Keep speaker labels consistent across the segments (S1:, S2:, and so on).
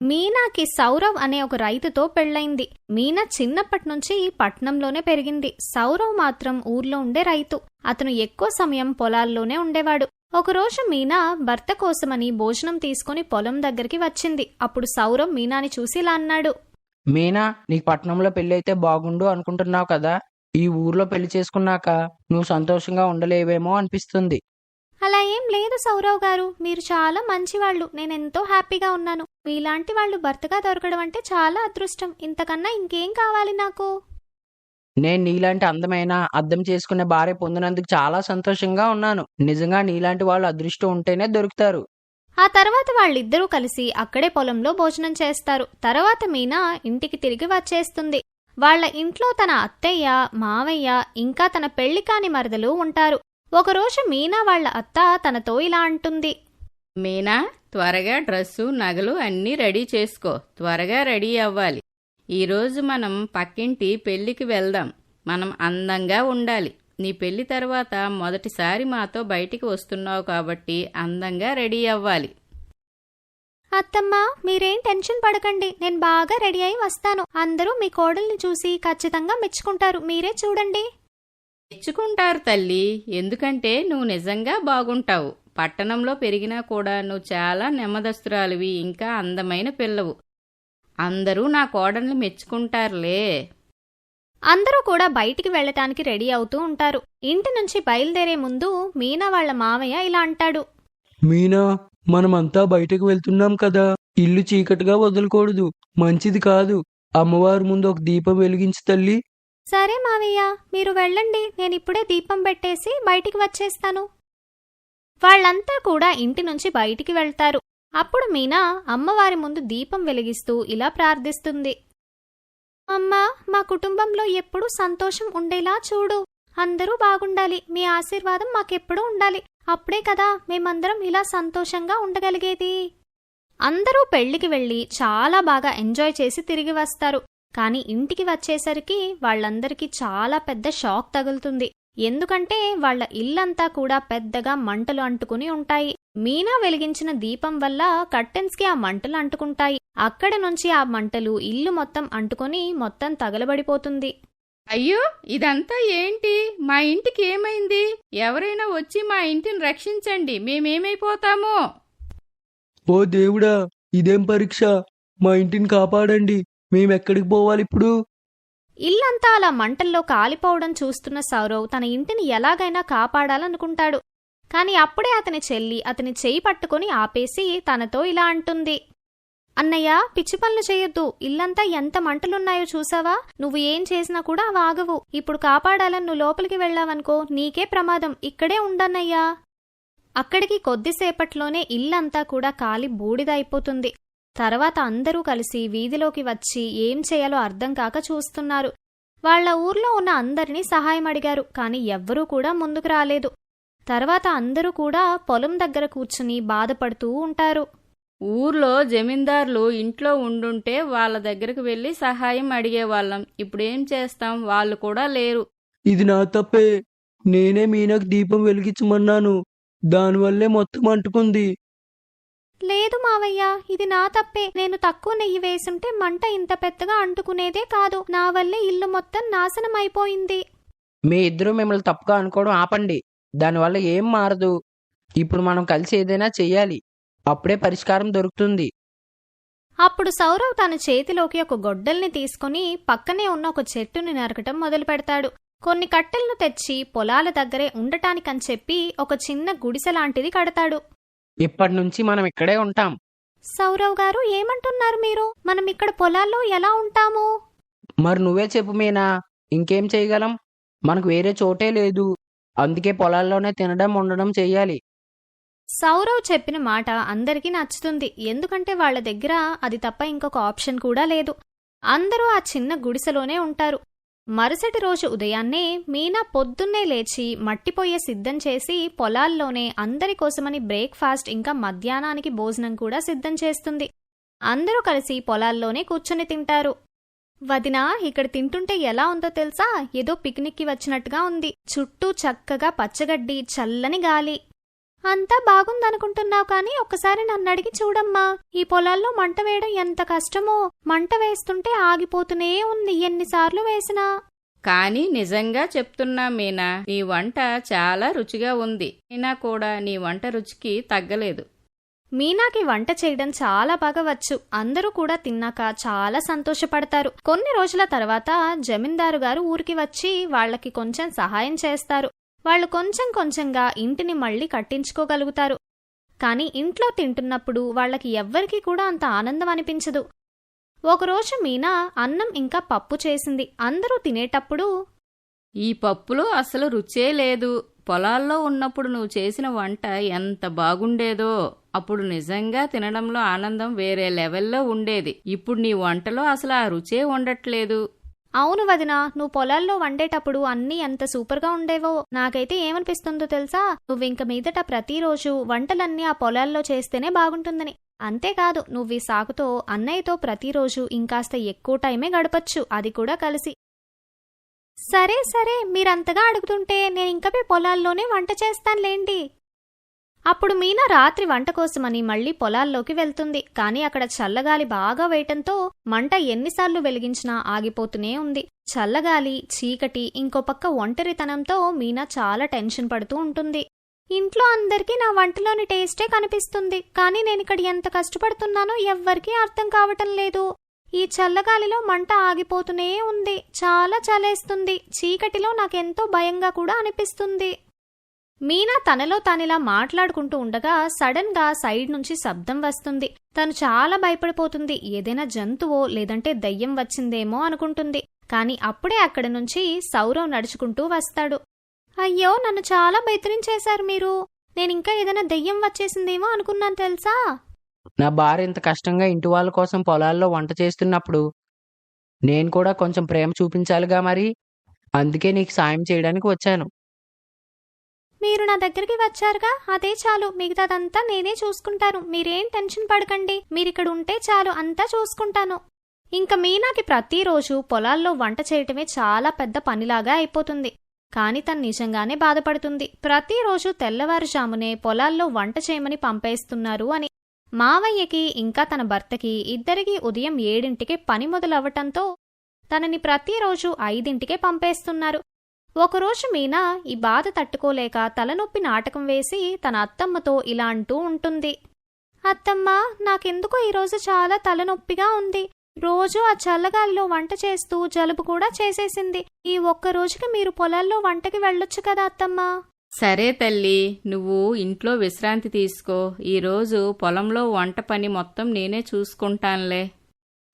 S1: మీనాకి సౌరవ్ అనే ఒక రైతుతో పెళ్ళైంది. మీనా చిన్నప్పటి నుంచి పట్నంలోనే పెరిగింది. సౌరవ్ మాత్రం ఊర్లో ఉండే రైతు. అతను ఎక్కువ సమయం పొలాల్లోనే ఉండేవాడు. ఒకరోజు మీనా భర్త కోసమని భోజనం తీసుకుని పొలం దగ్గరికి వచ్చింది. అప్పుడు సౌరవ్ మీనాని చూసి ఇలా అన్నాడు.
S2: మీనా నీకు పట్నంలో పెళ్ళి అయితే బాగుండు అనుకుంటున్నావు కదా? ఈ ఊర్లో పెళ్ళి చేసుకున్నాక నువ్వు సంతోషంగా ఉండలేవేమో అనిపిస్తుంది.
S1: అలా ఏం లేదు సౌరవ్ గారు. మీరు చాలా మంచివాళ్ళు. నేనెంతో హ్యాపీగా ఉన్నాను. మీలాంటి వాళ్ళు భర్తగా దొరకడం అంటే చాలా అదృష్టం. ఇంతకన్నా ఇంకేం కావాలి నాకు?
S2: నేను నీలాంటి అందమైన అర్థం చేసుకునే భార్య పొందినందుకు చాలా సంతోషంగా ఉన్నాను. నిజంగా నీలాంటి వాళ్ళు అదృష్టం ఉంటేనే దొరుకుతారు.
S1: ఆ తర్వాత వాళ్ళిద్దరూ కలిసి అక్కడే పొలంలో భోజనం చేస్తారు. తర్వాత మీనా ఇంటికి తిరిగి వచ్చేస్తుంది. వాళ్ళ ఇంట్లో తన అత్తయ్య మావయ్య ఇంకా తన పెళ్ళి కాని మరదలు ఉంటారు. ఒకరోజు మీనా వాళ్ళ అత్త తనతో ఇలా అంటుంది.
S3: మీనా త్వరగా డ్రెస్సు నగలు అన్నీ రెడీ చేసుకో. త్వరగా రెడీ అవ్వాలి. ఈరోజు మనం పక్కింటి పెళ్ళికి వెళ్దాం. మనం అందంగా ఉండాలి. నీ పెళ్ళి తర్వాత మొదటిసారి మాతో బయటికి వస్తున్నావు కాబట్టి అందంగా రెడీ అవ్వాలి.
S1: అత్తమ్మ మీరేం టెన్షన్ పడకండి. నేను బాగా రెడీ అయి వస్తాను. అందరూ మీ కోడల్ని చూసి ఖచ్చితంగా మెచ్చుకుంటారు. మీరే చూడండి.
S3: మెచ్చుకుంటారు తల్లి. ఎందుకంటే నువ్వు నిజంగా బాగుంటావు. పట్టణంలో పెరిగినా కూడా నువ్వు చాలా నెమ్మదస్తురాలివి ఇంకా అందమైన పిల్లవు. అందరూ నా కోడల్ని మెచ్చుకుంటారులే.
S1: అందరూ కూడా బయటికి వెళ్ళటానికి రెడీ అవుతూ ఉంటారు. ఇంటి నుంచి బయలుదేరే ముందు మీనా వాళ్ళ మావయ్య ఇలా అంటాడు.
S4: మీనా మనమంతా బయటకు వెళ్తున్నాం కదా. ఇల్లు చీకటిగా వదలకూడదు. మంచిది కాదు. అమ్మవారి ముందు ఒక దీపం వెలిగించి తల్లి.
S1: సరే మావయ్య మీరు వెళ్ళండి. నేను ఇప్పుడే దీపం పెట్టేసి బయటికి వచ్చేస్తాను. వాళ్ళంతా కూడా ఇంటి నుంచి బయటికి వెళ్తారు. అప్పుడు మీనా అమ్మవారి ముందు దీపం వెలిగిస్తూ ఇలా ప్రార్థిస్తుంది. అమ్మా మా కుటుంబంలో ఎప్పుడూ సంతోషం ఉండేలా చూడు. అందరూ బాగుండాలి. మీ ఆశీర్వాదం మాకెప్పుడూ ఉండాలి. అప్పుడే కదా మేమందరం ఇలా సంతోషంగా ఉండగలిగేది. అందరూ పెళ్ళికి వెళ్ళి చాలా బాగా ఎంజాయ్ చేసి తిరిగి వస్తారు. కానీ ఇంటికి వచ్చేసరికి వాళ్ళందరికీ చాలా పెద్ద షాక్ తగులుతుంది. ఎందుకంటే వాళ్ళ ఇల్లంతా కూడా పెద్దగా మంటలు అంటుకుని ఉంటాయి. మీనా వెలిగించిన దీపం వల్ల కర్టెన్స్కి ఆ మంటలు అంటుకుంటాయి. అక్కడి నుంచి ఆ మంటలు ఇల్లు మొత్తం అంటుకొని మొత్తం తగలబడిపోతుంది.
S3: అయ్యో ఇదంతా ఏంటి? మా ఇంటికి ఏమైంది? ఎవరైనా వచ్చి మా ఇంటిని రక్షించండి. మేమేమైపోతామో?
S4: ఓ దేవుడా ఇదేం పరీక్ష? మా ఇంటిని కాపాడండి. మేమెక్కడికి పోవాలి ఇప్పుడు?
S1: ఇల్లంతా అలా మంటల్లో కాలిపోవడం చూస్తున్న సౌరవ్ తన ఇంటిని ఎలాగైనా కాపాడాలనుకుంటాడు. కాని అప్పుడే అతని చెల్లి అతని చేయి పట్టుకొని ఆపేసి తనతో ఇలా అంటుంది. అన్నయ్య పిచ్చి పనులు చేయొద్దు. ఇల్లంతా ఎంత మంటలున్నాయో చూసావా? నువ్వు ఏం చేసినా కూడా అవి ఆగవు. ఇప్పుడు కాపాడాలని నువ్వు లోపలికి వెళ్ళావనుకో నీకే ప్రమాదం. ఇక్కడే ఉండన్నయ్యా. అక్కడికి కొద్దిసేపట్లోనే ఇల్లంతా కూడా కాలి బూడిదైపోతుంది తర్వాత అందరూ కలిసి వీధిలోకి వచ్చి ఏం చేయాలో అర్థం కాక చూస్తున్నారు. వాళ్ళ ఊర్లో ఉన్న అందరినీ సహాయం అడిగారు కాని ఎవ్వరూ కూడా ముందుకు రాలేదు. తర్వాత అందరూ కూడా పొలం దగ్గర కూర్చుని బాధపడుతూ ఉంటారు.
S3: ఊర్లో జమీందారులు ఇంట్లో ఉండుంటే వాళ్ళ దగ్గరకు వెళ్ళి సహాయం అడిగేవాళ్ళం. ఇప్పుడేం చేస్తాం? వాళ్ళు కూడా లేరు.
S4: ఇది నా తప్పే. నేనే మీనాకు దీపం వెలిగించమన్నాను. దానివల్లే మొత్తం అంటుకుంది.
S1: లేదు మావయ్య ఇది నా తప్పే. నేను తక్కువ నెయ్యి వేసుంటే మంట ఇంత పెద్దగా అంటుకునేదే కాదు. నా వల్లే ఇల్లు మొత్తం నాశనం అయిపోయింది
S2: మీ ఇద్దరు మిమ్మల్ని తప్పుగా అనుకోవడం ఆపండి. దానివల్ల ఏం మారదు. ఇప్పుడు మనం కలిసి ఏదైనా చెయ్యాలి. అప్పుడే పరిష్కారం దొరుకుతుంది.
S1: అప్పుడు సౌరవ్ తన చేతిలోకి ఒక గొడ్డల్ని తీసుకుని పక్కనే ఉన్న ఒక చెట్టుని నరకటం మొదలు పెడతాడు కొన్ని కట్టెలను తెచ్చి పొలాల దగ్గరే ఉండటానికని చెప్పి ఒక చిన్న గుడిసె లాంటిది కడతాడు.
S2: ఇప్పటి నుంచి మనం ఇక్కడే ఉంటాం.
S1: సౌరవ్ గారు ఏమంటున్నారు మీరు? మనం ఇక్కడ పొలాల్లో ఎలా ఉంటాము?
S2: మరి నువ్వే చెప్పు మీనా ఇంకేం చేయగలం? మనకు వేరే చోటే లేదు. అందుకే పొలాల్లోనే తినడం ఉండడం చెయ్యాలి.
S1: సౌరవ్ చెప్పిన మాట అందరికీ నచ్చుతుంది. ఎందుకంటే వాళ్ళ దగ్గర అది తప్ప ఇంకొక ఆప్షన్ కూడా లేదు. అందరూ ఆ చిన్న గుడిసెలోనే ఉంటారు. మరుసటి రోజు ఉదయాన్నే మీనా పొద్దున్నే లేచి మట్టిపోయే సిద్ధం చేసి పొలాల్లోనే అందరి కోసమని బ్రేక్ఫాస్ట్ ఇంకా మధ్యాహ్నానికి భోజనం కూడా సిద్ధం చేస్తుంది. అందరూ కలిసి పొలాల్లోనే కూర్చుని తింటారు. వదినా ఇక్కడ తింటుంటే ఎలా ఉందో తెలుసా? ఏదో పిక్నిక్కి వచ్చినట్టుగా ఉంది. చుట్టూ చక్కగా పచ్చగడ్డి చల్లని గాలి. అంతా బాగుందనుకుంటున్నావు కానీ ఒక్కసారి నన్ను అడిగి చూడమ్మా. ఈ పొలాల్లో మంట వేయడం ఎంత కష్టమో. మంట వేస్తుంటే ఆగిపోతూనే ఉంది ఎన్నిసార్లు వేసినా.
S3: కానీ నిజంగా చెప్తున్నా మీనా నీ వంట చాలా రుచిగా ఉంది. అయినా కూడా నీ వంట రుచికి తగ్గలేదు.
S1: మీనాకి వంట చేయడం చాలా బాగా వచ్చు అందరూ కూడా తిన్నాక చాలా సంతోషపడతారు. కొన్ని రోజుల తర్వాత జమీందారు గారు ఊరికి వచ్చి వాళ్ళకి కొంచెం సహాయం చేస్తారు. వాళ్ళు కొంచెం కొంచెంగా ఇంటిని మళ్ళీ కట్టించుకోగలుగుతారు. కానీ ఇంట్లో తింటున్నప్పుడు వాళ్ళకి ఎవ్వరికీ కూడా అంత ఆనందం అనిపించదు ఒకరోజు మీనా అన్నం ఇంకా పప్పు చేసింది. అందరూ తినేటప్పుడు
S3: ఈ పప్పులో అసలు రుచే లేదు. పొలాల్లో ఉన్నప్పుడు నువ్వు చేసిన వంట ఎంత బాగుండేదో అప్పుడు నిజంగా తినడంలో ఆనందం వేరే లెవెల్లో ఉండేది. ఇప్పుడు నీ వంటలో అసలు ఆ రుచే ఉండట్లేదు.
S1: అవును వదినా నువ్వు పొలాల్లో వండేటప్పుడు అన్నీ ఎంత సూపర్గా ఉండేవో. నాకైతే ఏమనిపిస్తుందో తెలుసా? నువ్వింక మీదట ప్రతిరోజు వంటలన్నీ ఆ పొలాల్లో చేస్తేనే బాగుంటుందని. అంతేకాదు నువ్వు ఈ సాకుతో అన్నయ్యతో ప్రతిరోజు ఇంకాస్త ఎక్కువ టైమే గడపచ్చు. అది కూడా కలిసి. సరే సరే మీరంతగా అడుగుతుంటే నేను ఇంకా పొలాల్లోనే వంట చేస్తానులేండి. అప్పుడు మీనా రాత్రి వంట కోసమని మళ్ళీ పొలాల్లోకి వెళ్తుంది. కానీ అక్కడ చల్లగాలి బాగా వేయటంతో మంట ఎన్నిసార్లు వెలిగించినా ఆగిపోతూనే ఉంది. చల్లగాలి చీకటి ఇంకో పక్క ఒంటరితనంతో మీనా చాలా టెన్షన్ పడుతూ ఉంటుంది. ఇంట్లో అందరికీ నా వంటలోని టేస్టే కనిపిస్తుంది. కానీ నేను ఇక్కడ ఎంత కష్టపడుతున్నానో ఎవ్వరికీ అర్థం కావటం లేదు. ఈ చల్లగాలిలో మంట ఆగిపోతూనే ఉంది. చాలా చలేస్తుంది. చీకటిలో నాకెంతో భయంగా కూడా అనిపిస్తుంది. మీనా తనలో తానిలా మాట్లాడుకుంటూ ఉండగా సడన్గా సైడ్ నుంచి శబ్దం వస్తుంది. తను చాలా భయపడిపోతుంది. ఏదైనా జంతువో లేదంటే దయ్యం వచ్చిందేమో అనుకుంటుంది. కాని అప్పుడే అక్కడ నుంచి సౌరవ్ నడుచుకుంటూ వస్తాడు. అయ్యో నన్ను చాలా బెదిరించేశారు మీరు. నేనింకా ఏదైనా దెయ్యం వచ్చేసిందేమో అనుకున్నాను తెలుసా?
S2: నా భార్య ఇంత కష్టంగా ఇంటి వాళ్ళ కోసం పొలాల్లో వంట చేస్తున్నప్పుడు నేను కూడా కొంచెం ప్రేమ చూపించాలిగా మరి. అందుకే నీకు సాయం చేయడానికి వచ్చాను.
S1: మీరు నా దగ్గరికి వచ్చారుగా? అదే చాలు. మిగతాదంతా నేనే చూసుకుంటాను. మీరేం టెన్షన్ పడకండి. మీరిక్కడ ఉంటే చాలు. అంతా చూసుకుంటాను. ఇంక మీనాకి ప్రతిరోజు పొలాల్లో వంట చేయటమే చాలా పెద్ద పనిలాగా అయిపోతుంది. కాని తను నిజంగానే బాధపడుతుంది. ప్రతిరోజు తెల్లవారుజామునే పొలాల్లో వంట చేయమని పంపేస్తున్నారు అని. మావయ్యకి ఇంకా తన భర్తకి ఇద్దరికీ ఉదయం ఏడింటికే పని మొదలవ్వటంతో తనని ప్రతిరోజు ఐదింటికే పంపేస్తున్నారు. ఒకరోజు మీనా ఈ బాధ తట్టుకోలేక తలనొప్పి నాటకం వేసి తన అత్తమ్మతో ఇలా అంటూ ఉంటుంది. అత్తమ్మ నాకెందుకో ఈరోజు చాలా తలనొప్పిగా ఉంది. రోజు ఆ చల్లగాలిలో వంట చేస్తూ జలుబు కూడా చేసేసింది. ఈ ఒక్క రోజుకి మీరు పొలాల్లో వంటకి వెళ్ళొచ్చు కదా అత్తమ్మ.
S3: సరే తల్లి నువ్వు ఇంట్లో విశ్రాంతి తీసుకో. ఈరోజు పొలంలో వంట పని మొత్తం నేనే చూసుకుంటానులే.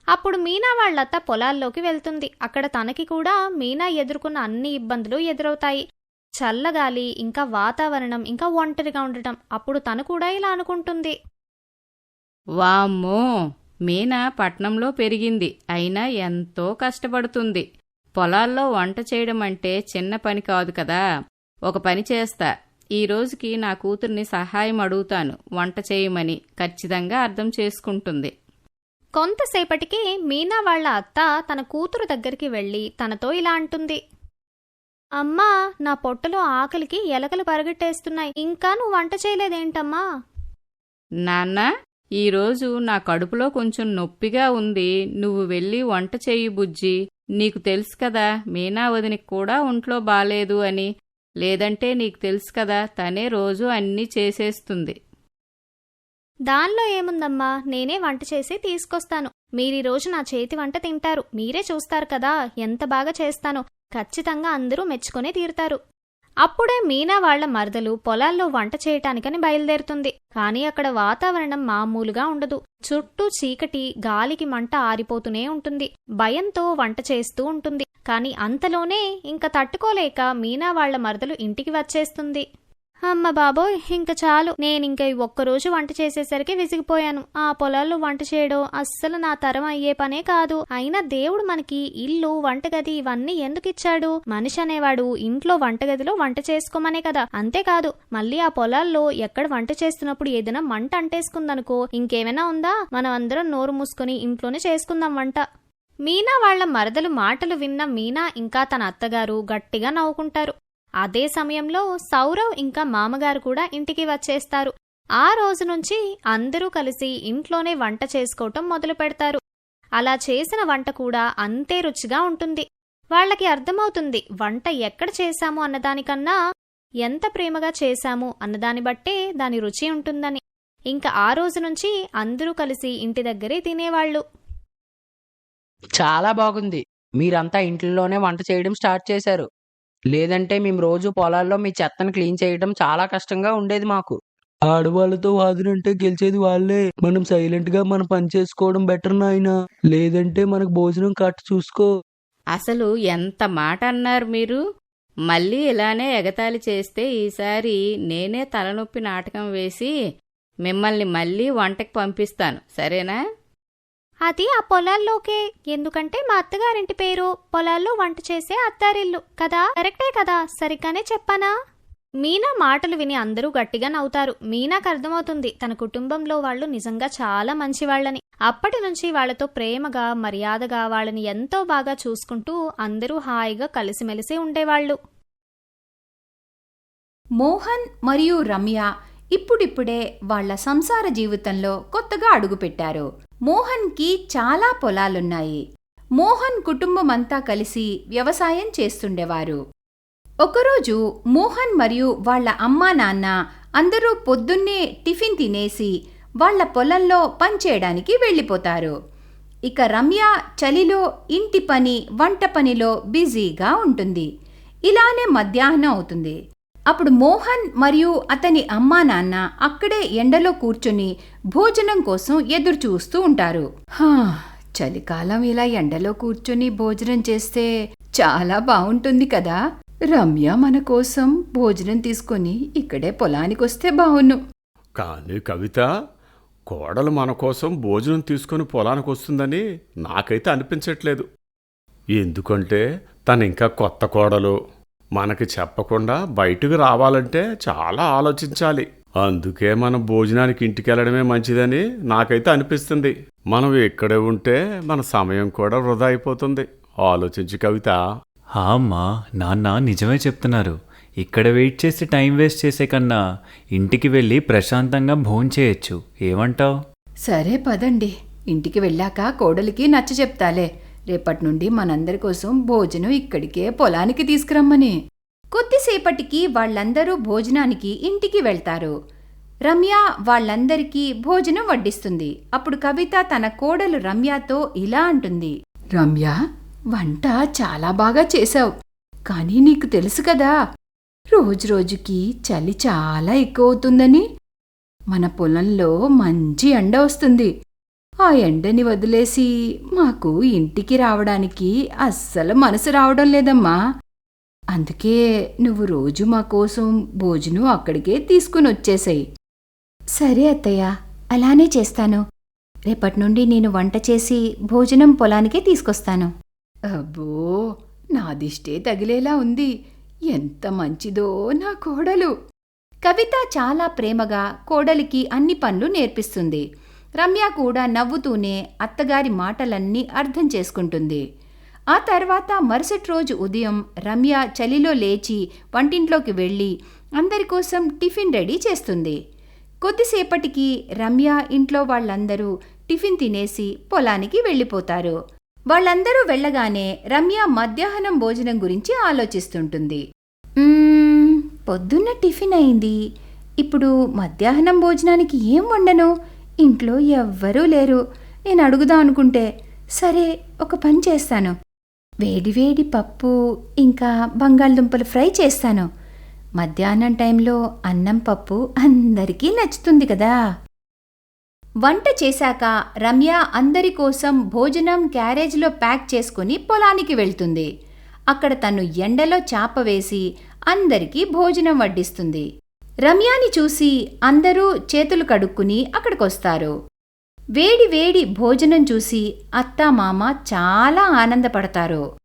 S1: అప్పుడు మీనా వాళ్ళత్త పొలాల్లోకి వెళ్తుంది. అక్కడ తనకి కూడా మీనా ఎదుర్కొన్న అన్ని ఇబ్బందులు ఎదురవుతాయి. చల్లగాలి ఇంకా వాతావరణం ఇంకా ఒంటరిగా ఉండటం అప్పుడు తను కూడా ఇలా అనుకుంటుంది.
S3: వామ్మో! మీనా పట్నంలో పెరిగింది. అయినా ఎంతో కష్టపడుతుంది. పొలాల్లో వంట చేయడం అంటే చిన్న పని కాదు కదా. ఒక పని చేస్తా. ఈ రోజుకి నా కూతుర్ని సహాయం అడుగుతాను. వంట చేయమని ఖచ్చితంగా అర్థం చేసుకుంటుంది.
S1: కొంతసేపటికి మీనా వాళ్ళ అత్త తన కూతురు దగ్గరికి వెళ్ళి తనతో ఇలా అంటుంది. అమ్మా నా పొట్టలో ఆకలికి ఎలకలు పరగట్టేస్తున్నాయి. ఇంకా నువ్వు వంట చేయలేదేంటమ్మా?
S3: నాన్న ఈరోజు నా కడుపులో కొంచెం నొప్పిగా ఉంది. నువ్వు వెళ్ళి వంట చేయి బుజ్జి. నీకు తెలుసు కదా మీనా వదినికి కూడా ఒంట్లో బాలేదు అని. లేదంటే నీకు తెలుసు కదా తనే రోజు అన్నీ చేసేస్తుంది.
S1: దానిలో ఏముందమ్మా? నేనే వంట చేసి తీసుకొస్తాను. మీరీరోజు నా చేతి వంట తింటారు. మీరే చూస్తారు కదా ఎంత బాగా చేస్తానో. ఖచ్చితంగా అందరూ మెచ్చుకునే తీరుతారు. అప్పుడే మీనా వాళ్ళ మరదలు పొలాల్లో వంట చేయటానికని బయలుదేరుతుంది. కానీ అక్కడ వాతావరణం మామూలుగా ఉండదు. చుట్టూ చీకటి గాలికి మంట ఆరిపోతూనే ఉంటుంది. భయంతో వంట చేస్తూ ఉంటుంది. కానీ అంతలోనే ఇంక తట్టుకోలేక మీనా వాళ్ళ మరదలు ఇంటికి వచ్చేస్తుంది. అమ్మ బాబోయ్ ఇంక చాలు. నేనింక ఒక్కరోజు వంట చేసేసరికి విసిగిపోయాను. ఆ పొలాల్లో వంట చేయడం అస్సలు నా తరం అయ్యే పనే కాదు. అయినా దేవుడు మనకి ఇల్లు వంటగది ఇవన్నీ ఎందుకు ఇచ్చాడు మనిషి అనేవాడు ఇంట్లో వంటగదిలో వంట చేసుకోమనే కదా. అంతేకాదు మళ్ళీ ఆ పొలాల్లో ఎక్కడ వంట చేస్తున్నప్పుడు ఏదైనా మంట అంటేసుకుందనుకో ఇంకేమైనా ఉందా? మనం అందరం నోరు మూసుకొని ఇంట్లోనే చేసుకుందాం వంట. మీనా వాళ్ళ మరదలు మాటలు విన్న మీనా ఇంకా తన అత్తగారు గట్టిగా నవ్వుకుంటారు. అదే సమయంలో సౌరవ్ ఇంకా మామగారు కూడా ఇంటికి వచ్చేస్తారు. ఆ రోజు నుంచి అందరూ కలిసి ఇంట్లోనే వంట చేసుకోవటం మొదలు పెడతారు. అలా చేసిన వంట కూడా అంతే రుచిగా ఉంటుంది. వాళ్ళకి అర్థమవుతుంది వంట ఎక్కడ చేశాము అన్నదానికన్నా ఎంత ప్రేమగా చేశాము అన్నదాన్ని బట్టే దాని రుచి ఉంటుందని. ఇంకా ఆ రోజు నుంచి అందరూ కలిసి ఇంటి దగ్గరే తినేవాళ్ళు.
S2: చాలా బాగుంది. మీరంతా ఇంట్లోనే వంట చేయడం స్టార్ట్ చేశారు. లేదంటే మేము రోజు పొలాల్లో మీ చెత్తను క్లీన్ చేయడం చాలా కష్టంగా ఉండేది మాకు.
S4: ఆడవాళ్ళతో వాదునంటే గెలిచేది వాళ్ళే. మనం సైలెంట్గా మన పని చేసుకోవడం బెటర్ నాయనా. లేదంటే మనకు భోజనం కట్ట చూసుకో.
S3: అసలు ఎంత మాట అన్నారు మీరు? మళ్ళీ ఇలానే ఎగతాళి చేస్తే ఈసారి నేనే తలనొప్పి నాటకం వేసి మిమ్మల్ని మళ్ళీ వంటకి పంపిస్తాను. సరేనా?
S1: అది ఆ పొలాల్లోకే. ఎందుకంటే మా అత్తగారింటి పేరు పొలాల్లో వంట చేసే అత్తారిల్లు కదా? కరెక్టే కదా? సరిగ్గానే చెప్పానా? మీనా మాటలు విని అందరూ గట్టిగా నవ్వుతారు. మీనాకు అర్థమవుతుంది. తన కుటుంబంలో వాళ్ళు నిజంగా చాలా మంచివాళ్ళని. అప్పటి నుంచి వాళ్ళతో ప్రేమగా మర్యాదగా వాళ్ళని ఎంతో బాగా చూసుకుంటూ అందరూ హాయిగా కలిసిమెలిసి ఉండేవాళ్ళు.
S5: మోహన్ మరియు రమ్య ఇప్పుడిప్పుడే వాళ్ళ సంసార జీవితంలో కొత్తగా అడుగుపెట్టారు. మోహన్కి చాలా పొలాలున్నాయి. మోహన్ కుటుంబం అంతా కలిసి వ్యవసాయం చేస్తుండేవారు. ఒకరోజు మోహన్ మరియు వాళ్ళ అమ్మా నాన్న అందరూ పొద్దున్నే టిఫిన్ తినేసి వాళ్ళ పొలంలో పనిచేయడానికి వెళ్ళిపోతారు. ఇక రమ్య చలిలో ఇంటి పని వంట పనిలో బిజీగా ఉంటుంది. ఇలానే మధ్యాహ్నం అవుతుంది. అప్పుడు మోహన్ మరియు అతని అమ్మా నాన్న అక్కడే ఎండలో కూర్చుని భోజనం కోసం ఎదురు చూస్తూ ఉంటారు. హా చలికాలం ఇలా ఎండలో కూర్చుని భోజనం చేస్తే చాలా బాగుంటుంది కదా. రమ్య మన కోసం భోజనం తీసుకొని ఇక్కడే పొలానికి వస్తే బావును.
S6: కానీ కవిత కోడలు మన కోసం భోజనం తీసుకొని పొలానికి వస్తుందని నాకైతే అనిపించట్లేదు. ఎందుకంటే తను ఇంకా కొత్త కోడలు. మనకి చెప్పకుండా బయటకు రావాలంటే చాలా ఆలోచించాలి. అందుకే మనం భోజనానికి ఇంటికి వెళ్ళడమే మంచిదని నాకైతే అనిపిస్తుంది. మనం ఇక్కడే ఉంటే మన సమయం కూడా వృధా అయిపోతుంది. ఆలోచించు కవిత.
S7: హా అమ్మా నాన్న నిజమే చెప్తున్నారు. ఇక్కడ వెయిట్ చేసి టైం వేస్ట్ చేసే కన్నా ఇంటికి వెళ్ళి ప్రశాంతంగా భోంచేయచ్చు ఏమంటావ్?
S5: సరే పదండి. ఇంటికి వెళ్ళాక కోడలికి నచ్చ చెప్తాలే. రేపటి నుండి మనందరి కోసం భోజనం ఇక్కడికే పొలానికి తీసుకురమ్మని. కొద్దిసేపటికి వాళ్ళందరూ భోజనానికి ఇంటికి వెళ్తారు. రమ్య వాళ్ళందరికీ భోజనం వడ్డిస్తుంది. అప్పుడు కవిత తన కోడలు రమ్యతో ఇలా అంటుంది. రమ్య వంట చాలా బాగా చేశావు. కానీ నీకు తెలుసు కదా రోజురోజుకి చలి చాలా ఎక్కువ అవుతుందని మన పొలంలో మంచి ఎండ వస్తుంది. ఆ ఎండని వదిలేసి మాకు ఇంటికి రావడానికి అస్సలు మనసు రావడం లేదమ్మా. అందుకే నువ్వు రోజు మా కోసం భోజనం అక్కడికే తీసుకుని వచ్చేసాయి. సరే అత్తయ్య అలానే చేస్తాను. రేపటి నుండి నేను వంట చేసి భోజనం పొలానికే తీసుకొస్తాను. అబ్బో నా దిష్టే తగిలేలా ఉంది. ఎంత మంచిదో నా కోడలు. కవిత చాలా ప్రేమగా కోడలికి అన్ని పనులు నేర్పిస్తుంది. రమ్య కూడా నవ్వుతూనే అత్తగారి మాటలన్నీ అర్థం చేసుకుంటుంది. ఆ తర్వాత మరుసటి రోజు ఉదయం రమ్య చలిలో లేచి వంటింట్లోకి వెళ్ళి అందరి కోసం టిఫిన్ రెడీ చేస్తుంది. కొద్దిసేపటికి రమ్య ఇంట్లో వాళ్ళందరూ టిఫిన్ తినేసి పొలానికి వెళ్ళిపోతారు. వాళ్ళందరూ వెళ్ళగానే రమ్య మధ్యాహ్నం భోజనం గురించి ఆలోచిస్తుంటుంది. పొద్దున్న టిఫిన్ అయింది. ఇప్పుడు మధ్యాహ్నం భోజనానికి ఏం వండను? ఇంట్లో ఎవ్వరూ లేరు. నేను అడుగుదాం అనుకుంటే సరే ఒక పని చేస్తాను. వేడివేడి పప్పు ఇంకా బంగాళదుంపలు ఫ్రై చేస్తాను. మధ్యాహ్నం టైంలో అన్నం పప్పు అందరికీ నచ్చుతుంది కదా. వంట చేశాక రమ్య అందరి కోసం భోజనం క్యారేజ్లో ప్యాక్ చేసుకుని పొలానికి వెళ్తుంది. అక్కడ తను ఎండలో చాప వేసి అందరికీ భోజనం వడ్డిస్తుంది. రమ్యాని చూసి అందరూ చేతులు కడుక్కుని అక్కడికొస్తారు. వేడి వేడి భోజనం చూసి అత్తా మామ చాలా ఆనందపడతారు.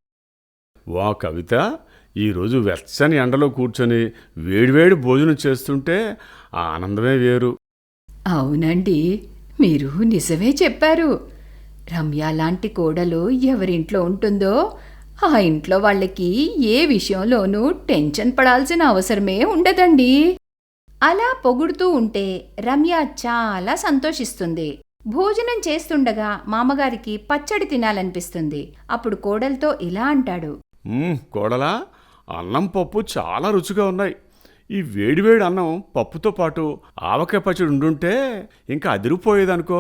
S6: వా కవిత ఈరోజు వెచ్చని ఎండలో కూర్చొని వేడివేడి భోజనం చేస్తుంటే ఆ ఆనందమే వేరు.
S5: అవునండి మీరు నిజమే చెప్పారు. రమ్య లాంటి కోడలు ఎవరింట్లో ఉంటుందో ఆ ఇంట్లో వాళ్ళకి ఏ విషయంలోనూ టెన్షన్ పడాల్సిన అవసరమే ఉండదండి. అలా పొగుడుతూ ఉంటే రమ్య చాలా సంతోషిస్తుంది. భోజనం చేస్తుండగా మామగారికి పచ్చడి తినాలనిపిస్తుంది. అప్పుడు కోడలతో ఇలా అంటాడు.
S6: కోడలా అన్నం పప్పు చాలా రుచిగా ఉన్నాయి. ఈ వేడివేడి అన్నం పప్పుతో పాటు ఆవకాయ పచ్చడి ఉండుంటే ఇంకా అదిరిపోయేదనుకో?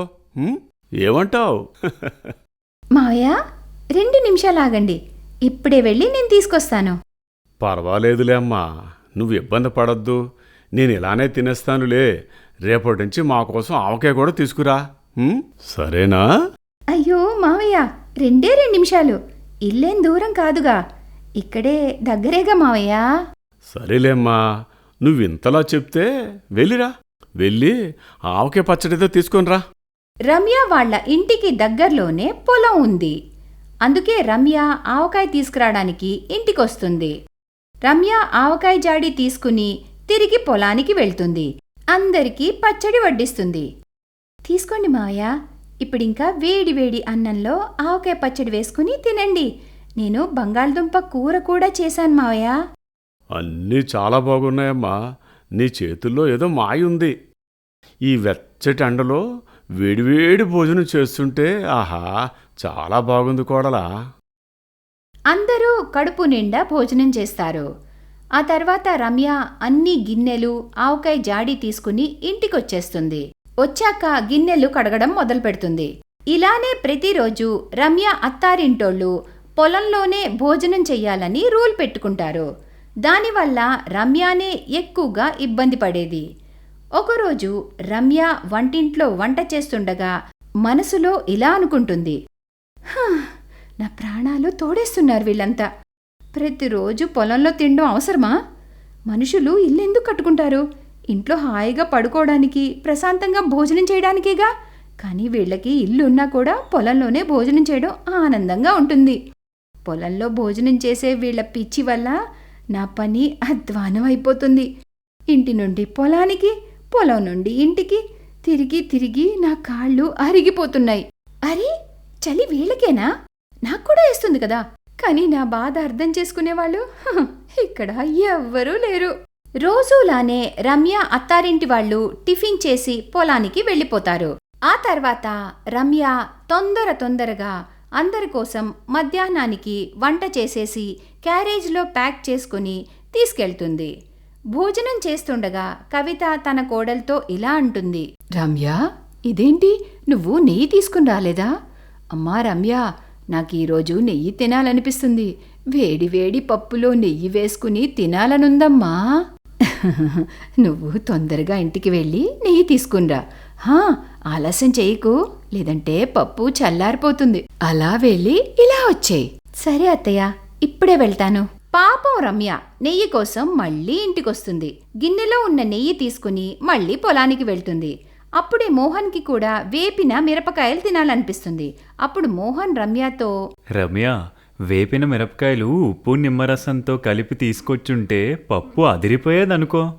S6: ఏమంటావ్?
S5: మావయ్య రెండు నిమిషాలు ఆగండి ఇప్పుడే వెళ్ళి నేను తీసుకొస్తాను.
S6: పర్వాలేదులే అమ్మా నువ్వు ఇబ్బంది పడద్దు. నేను ఇలానే తినేస్తానులే. రేపటి నుంచి మా కోసం ఆవకాయ కూడా తీసుకురా? సరేనా?
S5: అయ్యో మావయ్య రెండే రెండు నిమిషాలు. ఇల్లేం దూరం కాదుగా. ఇక్కడే దగ్గరేగా మావయ్య.
S6: సరేలేమ్మా. నువ్వు ఇంతలా చెప్తే వెళ్ళిరా. వెళ్ళి ఆవకాయ పచ్చడితో తీసుకొనిరా.
S5: రమ్య వాళ్ళ ఇంటికి దగ్గర్లోనే పొలం ఉంది. అందుకే రమ్య ఆవకాయ తీసుకురావడానికి ఇంటికొస్తుంది. రమ్య ఆవకాయ జాడి తీసుకుని తిరిగి పొలానికి వెళ్తుంది. అందరికీ పచ్చడి వడ్డిస్తుంది. తీసుకోండి మావయ్య. ఇప్పుడింకా వేడి వేడి అన్నంలో ఆవకాయ పచ్చడి వేసుకుని తినండి. నేను బంగాళదుంప కూర కూడా చేశాను మావయ్య.
S6: అన్నీ చాలా బాగున్నాయమ్మా. నీ చేతుల్లో ఏదో మాయ ఉంది. ఈ వెచ్చటి ఎండలో వేడివేడి భోజనం చేస్తుంటే ఆహా చాలా బాగుంది కోడలా.
S5: అందరూ కడుపు నిండా భోజనం చేస్తారు. ఆ తర్వాత రమ్య అన్ని గిన్నెలు ఆవకాయ జాడి తీసుకుని ఇంటికొచ్చేస్తుంది. వచ్చాక గిన్నెలు కడగడం మొదలుపెడుతుంది. ఇలానే ప్రతిరోజు రమ్య అత్తారింటోళ్ళు పొలంలోనే భోజనం చెయ్యాలని రూల్ పెట్టుకుంటారు. దానివల్ల రమ్యనే ఎక్కువగా ఇబ్బంది పడేది. ఒకరోజు రమ్య వంటింట్లో వంట చేస్తుండగా మనసులో ఇలా అనుకుంటుంది. నా ప్రాణాలు తోడేస్తున్నారు వీళ్ళంతా. ప్రతిరోజు పొలంలో తినడం అవసరమా? మనుషులు ఇల్లెందుకు కట్టుకుంటారు? ఇంట్లో హాయిగా పడుకోవడానికి ప్రశాంతంగా భోజనం చేయడానికేగా? కానీ వీళ్ళకి ఇల్లు ఉన్నా కూడా పొలంలోనే భోజనం చేయడం ఆనందంగా ఉంటుంది. పొలంలో భోజనం చేసే వీళ్ళ పిచ్చి వల్ల నా పని అధ్వానం అయిపోతుంది. ఇంటి నుండి పొలానికి పొలం నుండి ఇంటికి తిరిగి తిరిగి నా కాళ్ళు అరిగిపోతున్నాయి. అరే చలి వీళ్ళకేనా? నాకు కూడా వేస్తుంది కదా. కానీ నా బాధ అర్థం చేసుకునేవాళ్ళు? ఇక్కడ ఎవ్వరూ లేరు. రోజులానే రమ్య అత్తారింటి వాళ్ళు టిఫిన్ చేసి పొలానికి వెళ్ళిపోతారు. ఆ తర్వాత రమ్య తొందర తొందరగా అందరి కోసం మధ్యాహ్నానికి వంట చేసేసి క్యారేజ్లో ప్యాక్ చేసుకుని తీసుకెళ్తుంది. భోజనం చేస్తుండగా కవిత తన కోడలతో ఇలా అంటుంది. రమ్య ఇదేంటి? నువ్వు నెయ్యి తీసుకుని రాలేదా? అమ్మా రమ్య నాకు ఈరోజు నెయ్యి తినాలనిపిస్తుంది. వేడి వేడి పప్పులో నెయ్యి వేసుకుని తినాలనుందమ్మా. నువ్వు తొందరగా ఇంటికి వెళ్ళి నెయ్యి తీసుకునిరా. హా ఆలస్యం చేయకు. లేదంటే పప్పు చల్లారిపోతుంది. అలా వెళ్ళి ఇలా వచ్చేయి. సరే అత్తయ్య ఇప్పుడే వెళ్తాను. పాపం రమ్య నెయ్యి కోసం మళ్ళీ ఇంటికొస్తుంది. గిన్నెలో ఉన్న నెయ్యి తీసుకుని మళ్ళీ పొలానికి వెళ్తుంది. అప్పుడే మోహన్కి కూడా వేపిన మిరపకాయలు తినాలనిపిస్తుంది. అప్పుడు మోహన్ రమ్యతో
S7: రమ్య వేపిన మిరపకాయలు ఉప్పు నిమ్మరసంతో కలిపి తీసుకొచ్చుంటే పప్పు అదిరిపోయేదనుకో.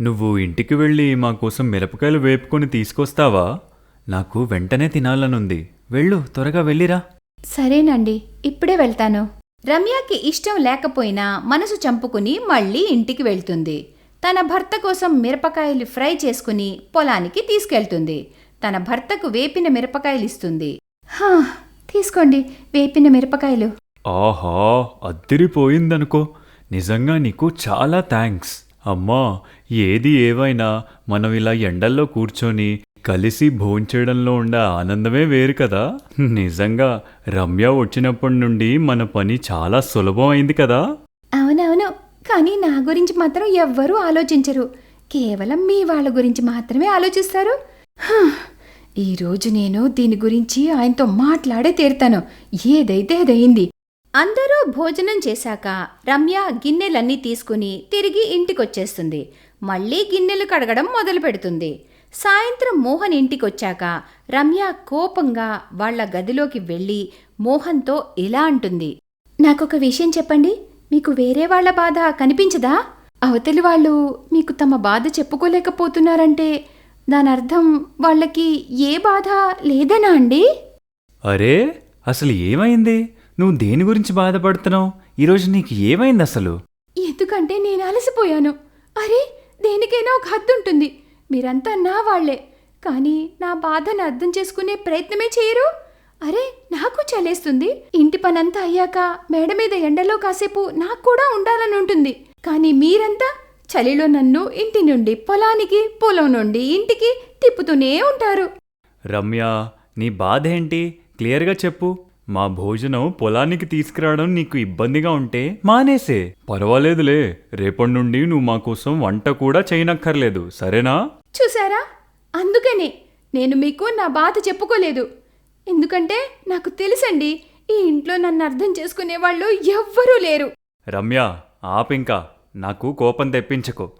S7: నువ్వు ఇంటికి వెళ్ళి మా కోసం మిరపకాయలు వేపుకొని తీసుకొస్తావా? నాకు వెంటనే తినాలనుంది. వెళ్ళు త్వరగా వెళ్ళిరా.
S5: సరేనండి ఇప్పుడే వెళ్తాను. రమ్యకి ఇష్టం లేకపోయినా మనసు చంపుకుని మళ్ళీ ఇంటికి వెళ్తుంది. తన భర్త కోసం మిరపకాయలు ఫ్రై చేసుకుని పొలానికి తీసుకెళ్తుంది. తన భర్తకు వేపిన మిరపకాయలు ఇస్తుంది. "హా, తీసుకోండి వేపిన మిరపకాయలు.
S7: ఆహా అద్దిరిపోయిందనుకో. నిజంగా నీకు చాలా థ్యాంక్స్. అమ్మా ఏది ఏవైనా మనం ఇలా ఎండల్లో కూర్చొని కలిసి భోంచేయడంలో ఉండే ఆనందమే వేరు కదా. నిజంగా రమ్య వచ్చినప్పటి నుండి మన పని చాలా సులభం అయింది కదా.
S5: అవునవును కానీ నా గురించి మాత్రం ఎవ్వరూ ఆలోచించరు. కేవలం మీ వాళ్ళ గురించి మాత్రమే ఆలోచిస్తారు. ఈరోజు నేను దీని గురించి ఆయనతో మాట్లాడే తీరుతాను. ఏదైతే అదయింది. అందరూ భోజనం చేశాక రమ్య గిన్నెలన్నీ తీసుకుని తిరిగి ఇంటికొచ్చేస్తుంది. మళ్ళీ గిన్నెలు కడగడం మొదలు పెడుతుంది సాయంత్రం మోహన్ ఇంటికొచ్చాక రమ్య కోపంగా వాళ్ళ గదిలోకి వెళ్ళి మోహన్తో ఇలా అంటుంది. నాకొక విషయం చెప్పండి. మీకు వేరే వాళ్ళ బాధ కనిపించదా? అవతలి వాళ్ళు మీకు తమ బాధ చెప్పుకోలేకపోతున్నారంటే దాని అర్థం వాళ్ళకి ఏ బాధ లేదనా అండి?
S7: అరే అసలు ఏమైంది? నువ్వు దేని గురించి బాధపడుతున్నావు? ఈరోజు నీకు ఏమైంది అసలు?
S5: ఎందుకంటే నేను అలసిపోయాను. అరే దేనికైనా ఒక హద్దు ఉంటుంది. మీరంతా నా వాళ్ళే కానీ నా బాధను అర్థం చేసుకునే ప్రయత్నమే చేయరు. అరే నాకు చలేస్తుంది. ఇంటి పనంతా అయ్యాక మేడ మీద ఎండలో కాసేపు నాకు కూడా ఉండాలని ఉంటుంది. కానీ మీరంతా చలిలో నన్ను ఇంటి నుండి పొలానికి పొలం నుండి ఇంటికి తిప్పుతూనే ఉంటారు.
S7: రమ్య నీ బాధ ఏంటి? క్లియర్గా చెప్పు. మా భోజనం పొలానికి తీసుకురావడం నీకు ఇబ్బందిగా ఉంటే మానేసే. పర్వాలేదులే రేపటి నుండి నువ్వు మా కోసం వంట కూడా చేయనక్కర్లేదు సరేనా?
S5: చూసారా? అందుకనే నేను మీకు నా బాధ చెప్పుకోలేదు. ఎందుకంటే నాకు తెలుసండి ఈ ఇంట్లో నన్ను అర్థం చేసుకునే వాళ్ళు ఎవ్వరూ లేరు.
S7: రమ్య ఆపింకా. నాకు కోపం తెప్పించకు.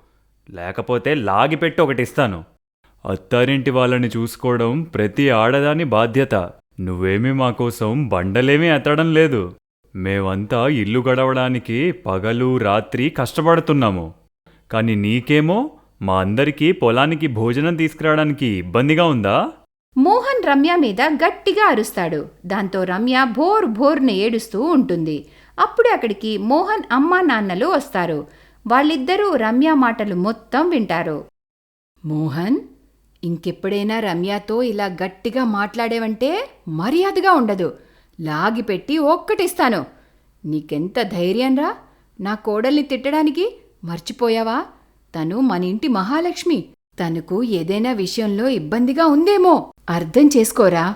S7: లేకపోతే లాగిపెట్టి ఒకటి ఇస్తాను అత్తారింటి వాళ్ళని చూసుకోవడం ప్రతి ఆడదాని బాధ్యత. నువ్వేమీ మా కోసం బండలేమీ ఎత్తడం లేదు. మేమంతా ఇల్లు గడవడానికి పగలు రాత్రి కష్టపడుతున్నాము. కానీ నీకేమో మా అందరికీ పొలానికి భోజనం తీసుకురావడానికి ఇబ్బందిగా ఉందా?
S5: మోహన్ రమ్య మీద గట్టిగా అరుస్తాడు. దాంతో రమ్య భోర్ భోర్ని ఏడుస్తూ ఉంటుంది. అప్పుడు అక్కడికి మోహన్ అమ్మా నాన్నలు వస్తారు. వాళ్ళిద్దరూ రమ్య మాటలు మొత్తం వింటారు. మోహన్ ఇంకెప్పుడైనా రమ్యతో ఇలా గట్టిగా మాట్లాడేవంటే మర్యాదగా ఉండదు. లాగిపెట్టి ఒక్కటిస్తాను. నీకెంత ధైర్యంరా నా కోడల్ని తిట్టడానికి మర్చిపోయావా? తను మన ఇంటి మహాలక్ష్మి. తనకు ఏదైనా విషయంలో ఇబ్బందిగా ఉందేమో. అర్థం చేసుకోరా?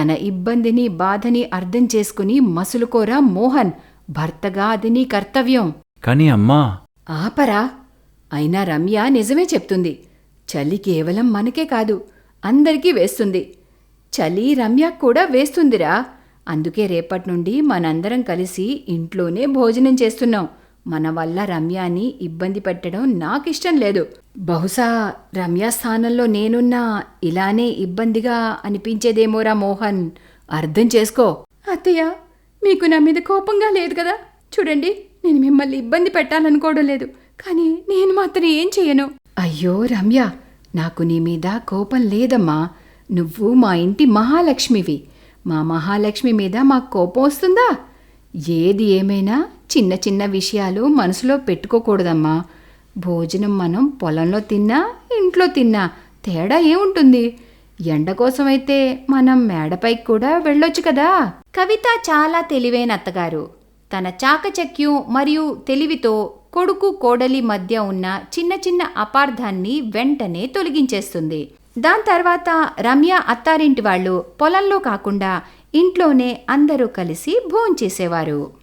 S5: తన ఇబ్బందిని బాధని అర్థం చేసుకుని మసులుకోరా మోహన్. భర్తగా అది నీ కర్తవ్యం.
S7: కానీ అమ్మా.
S5: ఆపరా. అయినా రమ్య నిజమే చెప్తుంది. చలి కేవలం మనకే కాదు అందరికీ వేస్తుంది. చలి రమ్య కూడా వేస్తుందిరా. అందుకే రేపటి నుండి మనందరం కలిసి ఇంట్లోనే భోజనం చేస్తున్నాం. మన వల్ల రమ్యాని ఇబ్బంది పెట్టడం నాకిష్టం లేదు. బహుశా రమ్య స్థానంలో నేనున్నా ఇలానే ఇబ్బందిగా అనిపించేదేమోరా మోహన్. అర్థం చేసుకో. అత్తయ్య మీకు నా మీద కోపంగా లేదు కదా? చూడండి నేను మిమ్మల్ని ఇబ్బంది పెట్టాలనుకోవడం లేదు. కానీ నేను మాత్రం ఏం చేయను? అయ్యో రమ్య నాకు నీ మీద కోపం లేదమ్మా. నువ్వు మా ఇంటి మహాలక్ష్మివి. మా మహాలక్ష్మి మీద మాకు కోపం వస్తుందా? ఏది ఏమైనా చిన్న చిన్న విషయాలు మనసులో పెట్టుకోకూడదమ్మా. భోజనం మనం పొలంలో తిన్నా ఇంట్లో తిన్నా తేడా ఏముంటుంది? ఎండ కోసమైతే మనం మేడపైకి కూడా వెళ్ళొచ్చు కదా? కవిత చాలా తెలివైన అత్తగారు. తన చాకచక్యం మరియు తెలివితో కొడుకు కోడలి మధ్య ఉన్న చిన్న చిన్న అపార్థాన్ని వెంటనే తొలగించేస్తుంది. దాని తర్వాత రమ్య అత్తారింటి వాళ్ళు పొలంలో కాకుండా ఇంట్లోనే అందరూ కలిసి భోంచేసేవారు.